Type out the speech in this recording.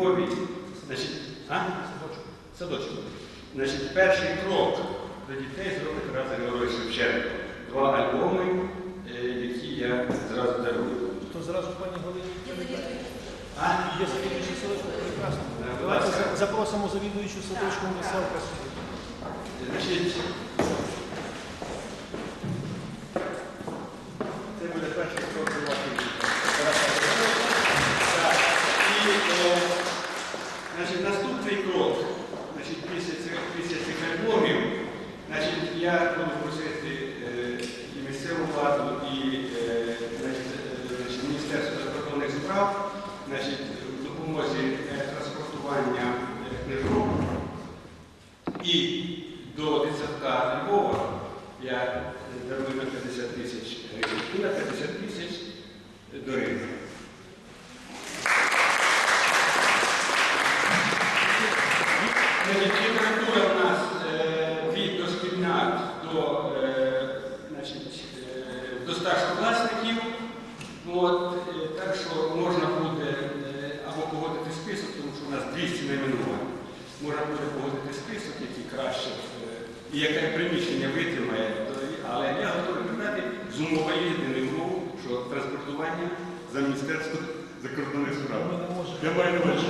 Військові, значить, а? Садочок. Значить, Перший крок до дітей зробить Тарас Григорович Шевченко. Два альбоми, е, які я зразу дарую. То зразу пані Галині. А? Є завідуючий садочок прекрасно. Запросимо завідуючу садочку на селка. Значить, я буду просити е, і місцеву владу, і е, е, Міністерство закордонних справ в допомозі транспортування книжок. І до дитсадка Львова я дарую на 50 тисяч гривень і на 50 тисяч до Риму. Значить, Література в нас е, від дошкільнят до, е, значить, е, до старшокласників. От, е, так що можна буде е, або погодити список, тому що у нас 200 найменувань. Можна буде погодити список, який краще е, і яке приміщення витримає. Але я готовий передати з умовою єдиною умовою, що транспортування за міністерство закордонних справ. Я маю на увазі.